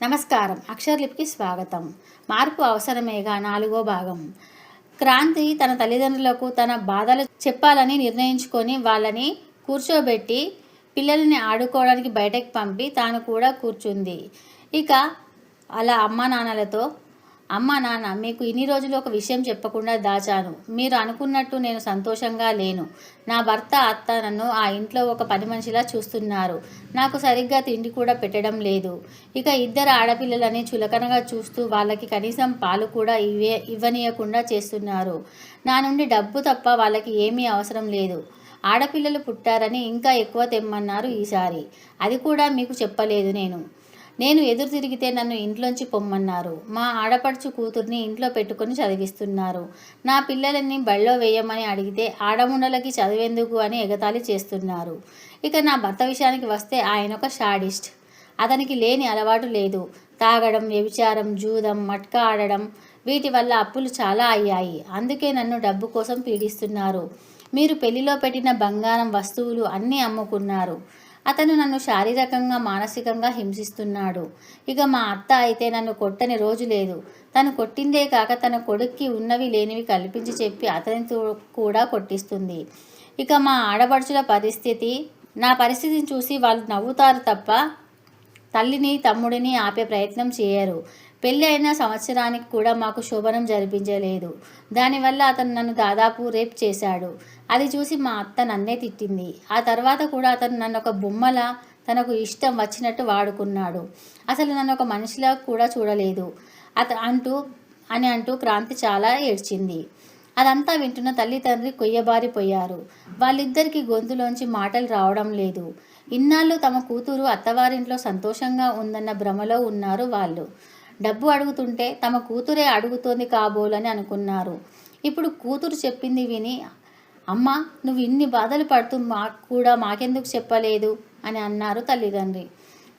నమస్కారం. అక్షర్లిపికి స్వాగతం. మార్పు అవసరమేగా నాలుగో భాగం. క్రాంతి తన తల్లిదండ్రులకు తన బాధలు చెప్పాలని నిర్ణయించుకొని వాళ్ళని కూర్చోబెట్టి పిల్లల్ని ఆడుకోవడానికి బయటకు పంపి తాను కూడా కూర్చుంది. ఇక అలా అమ్మా నాన్నలతో అమ్మా నాన్న మీకు ఇన్ని రోజులు ఒక విషయం చెప్పకుండా దాచాను. మీరు అనుకున్నట్టు నేను సంతోషంగా లేను. నా భర్త అత్త నన్ను ఆ ఇంట్లో ఒక పని మనిషిలా చూస్తున్నారు. నాకు సరిగ్గా తిండి కూడా పెట్టడం లేదు. ఇక ఇద్దరు ఆడపిల్లలని చులకనగా చూస్తూ వాళ్ళకి కనీసం పాలు కూడా ఇవే ఇవ్వనీయకుండా చేస్తున్నారు. నా నుండి డబ్బు తప్ప వాళ్ళకి ఏమీ అవసరం లేదు. ఆడపిల్లలు పుట్టారని ఇంకా ఎక్కువ తెమ్మన్నారు ఈసారి. అది కూడా మీకు చెప్పలేదు నేను. నేను ఎదురు తిరిగితే నన్ను ఇంట్లోంచి పొమ్మన్నారు. మా ఆడపడుచు కూతుర్ని ఇంట్లో పెట్టుకొని చదివిస్తున్నారు. నా పిల్లలని బళ్ళో వేయమని అడిగితే ఆడముండలకి చదివేందుకు అని ఎగతాళి చేస్తున్నారు. ఇక నా భర్త విషయానికి వస్తే ఆయన ఒక షాడిస్ట్. అతనికి లేని అలవాటు లేదు. తాగడం వ్యభిచారం జూదం మట్కా ఆడడం వీటి వల్ల అప్పులు చాలా అయ్యాయి. అందుకే నన్ను డబ్బు కోసం పీడిస్తున్నారు. మీరు పెళ్ళిలో పెట్టిన బంగారం వస్తువులు అన్నీ అమ్ముకున్నారు. అతను నన్ను శారీరకంగా మానసికంగా హింసిస్తున్నాడు. ఇక మా అత్త అయితే నన్ను కొట్టని రోజు లేదు. తను కొట్టిందే కాక తన కొడుక్కి ఉన్నవి లేనివి కల్పించి చెప్పి అతనితో కూడా కొట్టిస్తుంది. ఇక మా ఆడపడుచుల పరిస్థితి నా పరిస్థితిని చూసి వాళ్ళు నవ్వుతారు తప్ప తల్లిని తమ్ముడిని ఆపే ప్రయత్నం చేయరు. పెళ్ళి అయిన సంవత్సరానికి కూడా మాకు శోభనం జరిపించలేదు. దానివల్ల అతను నన్ను దాదాపు రేప్ చేశాడు. అది చూసి మా అత్త నన్నే తిట్టింది. ఆ తర్వాత కూడా అతను నన్ను ఒక బొమ్మల తనకు ఇష్టం వచ్చినట్టు వాడుకున్నాడు. అసలు నన్ను ఒక మనిషిలా కూడా చూడలేదు. అత అంటూ అని అంటూ క్రాంతి చాలా ఏడ్చింది. అదంతా వింటున్న తల్లి తండ్రి కొయ్యబారిపోయారు. వాళ్ళిద్దరికీ గొంతులోంచి మాటలు రావడం లేదు. ఇన్నాళ్ళు తమ కూతురు అత్తవారింట్లో సంతోషంగా ఉందన్న భ్రమలో ఉన్నారు వాళ్ళు. డబ్బు అడుగుతుంటే తమ కూతురే అడుగుతోంది కాబోలని అనుకున్నారు. ఇప్పుడు కూతురు చెప్పింది విని అమ్మ నువ్వు ఇన్ని బాధలు పడుతూ మాకు కూడా మాకెందుకు చెప్పలేదు? అని అన్నారు తల్లిదండ్రి.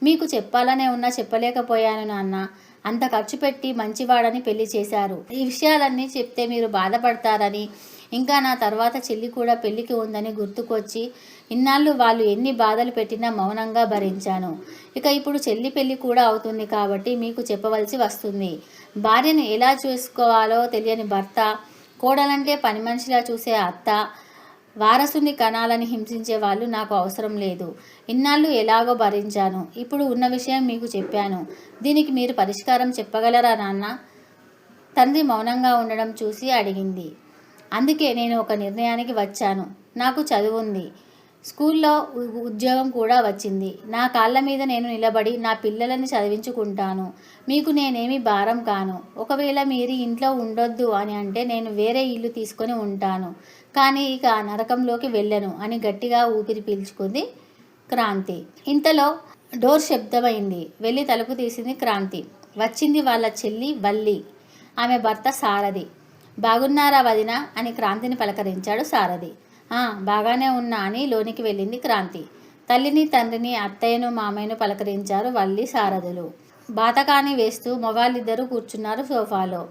మీకు చెప్పాలనే ఉన్నా చెప్పలేకపోయాను నాన్న. అంత ఖర్చు పెట్టి మంచివాడని పెళ్ళి చేశారు. ఈ విషయాలన్నీ చెప్తే మీరు బాధపడతారని ఇంకా నా తర్వాత చెల్లి కూడా పెళ్ళికి ఉందని గుర్తుకొచ్చి ఇన్నాళ్ళు వాళ్ళు ఎన్ని బాధలు పెట్టినా మౌనంగా భరించాను. ఇక ఇప్పుడు చెల్లి పెళ్ళి కూడా అవుతుంది కాబట్టి మీకు చెప్పవలసి వస్తుంది. భార్యను ఎలా చూసుకోవాలో తెలియని భర్త కోడలంటే పని మనిషిలా చూసే అత్త వారసుని కణాలని హింసించే వాళ్ళు నాకు అవసరం లేదు. ఇన్నాళ్ళు ఎలాగో భరించాను. ఇప్పుడు ఉన్న విషయం మీకు చెప్పాను. దీనికి మీరు పరిష్కారం చెప్పగలరా నాన్న? తండ్రి మౌనంగా ఉండడం చూసి అడిగింది. అందుకే నేను ఒక నిర్ణయానికి వచ్చాను. నాకు చదువుంది స్కూల్లో ఉ- ఉద్యోగం కూడా వచ్చింది. నా కాళ్ళ మీద నేను నిలబడి నా పిల్లలని చదివించుకుంటాను. మీకు నేనేమి భారం కాను. ఒకవేళ మీరు ఇంట్లో ఉండొద్దు అని అంటే నేను వేరే ఇల్లు తీసుకొని ఉంటాను. కానీ ఇక నరకంలోకి వెళ్ళను అని గట్టిగా ఊపిరి పీల్చుకుంది క్రాంతి. ఇంతలో డోర్ శబ్దమైంది. వెళ్ళి తలుపు తీసింది క్రాంతి. వచ్చింది వాళ్ళ చెల్లి వల్లి. ఆమె భర్త సారథి. బాగున్నారా వదిన? అని క్రాంతిని పలకరించాడు సారథి. "ఆ, బాగానే ఉన్నా అని లోనికి వెళ్ళింది క్రాంతి. తల్లిని తండ్రిని అత్తయ్యను మామయ్యను పలకరించారు వల్లి సారథులు. బాతకాని వేస్తూ మొగాళ్ళిద్దరూ కూర్చున్నారు సోఫాలో.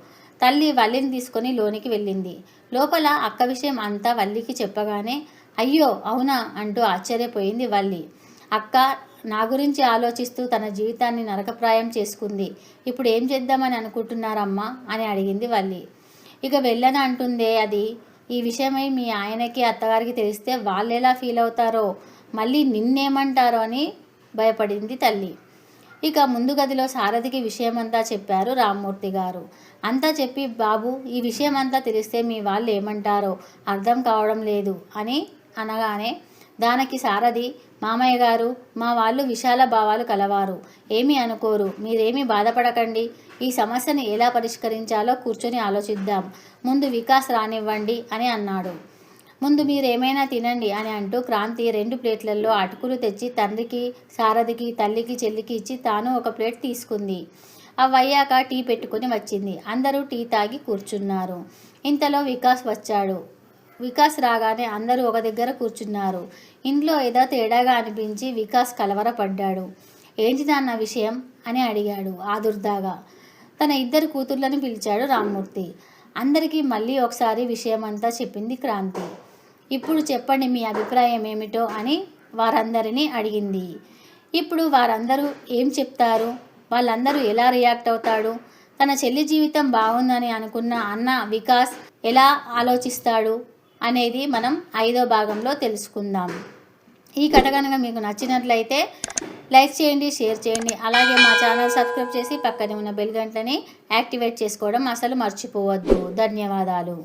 తల్లి వల్లిని తీసుకొని లోనికి వెళ్ళింది. లోపల అక్క విషయం అంతా వల్లికి చెప్పగానే అయ్యో అవునా? అంటూ ఆశ్చర్యపోయింది వల్లి. అక్క నా గురించి ఆలోచిస్తూ తన జీవితాన్ని నరకప్రాయం చేసుకుంది. ఇప్పుడు ఏం చేద్దామని అనుకుంటున్నారమ్మా? అని అడిగింది వల్లి. ఇక వెళ్ళను అంటుందే అది. ఈ విషయమై మీ ఆయనకి అత్తగారికి తెలిస్తే వాళ్ళు ఎలా ఫీల్ అవుతారో మళ్ళీ నిన్నేమంటారో అని భయపడింది తల్లి. ఇక ముందు గదిలో సారథికి విషయమంతా చెప్పారు రామ్మూర్తి గారు. అంతా చెప్పి బాబు ఈ విషయమంతా తెలిస్తే మీ వాళ్ళు ఏమంటారో అర్థం కావడం లేదు అని అనగానే దానికి సారథి మామయ్య గారు మా వాళ్ళు విశాల భావాలు కలవారు. ఏమీ అనుకోరు. మీరేమీ బాధపడకండి. ఈ సమస్యను ఎలా పరిష్కరించాలో కూర్చొని ఆలోచిద్దాం. ముందు వికాస్ రానివ్వండి అని అన్నాడు. ముందు మీరు ఏమైనా తినండి అని అంటూ క్రాంతి రెండు ప్లేట్లలో అటుకులు తెచ్చి తండ్రికి సారథికి తల్లికి చెల్లికి ఇచ్చి తాను ఒక ప్లేట్ తీసుకుంది. అవయ్యాక టీ పెట్టుకుని వచ్చింది. అందరూ టీ తాగి కూర్చున్నారు. ఇంతలో వికాస్ వచ్చాడు. వికాస్ రాగానే అందరూ ఒక దగ్గర కూర్చున్నారు. ఇంట్లో ఏదో తేడాగా అనిపించి వికాస్ కలవరపడ్డాడు. ఏంటి నాన్న విషయం? అని అడిగాడు ఆదుర్దాగా. తన ఇద్దరు కూతుర్లను పిలిచాడు రామ్మూర్తి. అందరికీ మళ్ళీ ఒకసారి విషయమంతా చెప్పింది క్రాంతి. ఇప్పుడు చెప్పండి మీ అభిప్రాయం ఏమిటో అని వారందరినీ అడిగింది. ఇప్పుడు వారందరూ ఏం చెప్తారు? వాళ్ళందరూ ఎలా రియాక్ట్ అవుతాడు? తన చెల్లి జీవితం బాగుందని అనుకున్న అన్న వికాస్ ఎలా ఆలోచిస్తాడు? అనేది మనం ఐదో భాగంలో తెలుసుకుందాం. ఈ కథ కనుక మీకు నచ్చినట్లయితే లైక్ చేయండి షేర్ చేయండి. అలాగే మా ఛానల్ సబ్స్క్రైబ్ చేసి పక్కనే ఉన్న బెల్ గంటని యాక్టివేట్ చేసుకోవడం అసలు మర్చిపోవద్దు. ధన్యవాదాలు.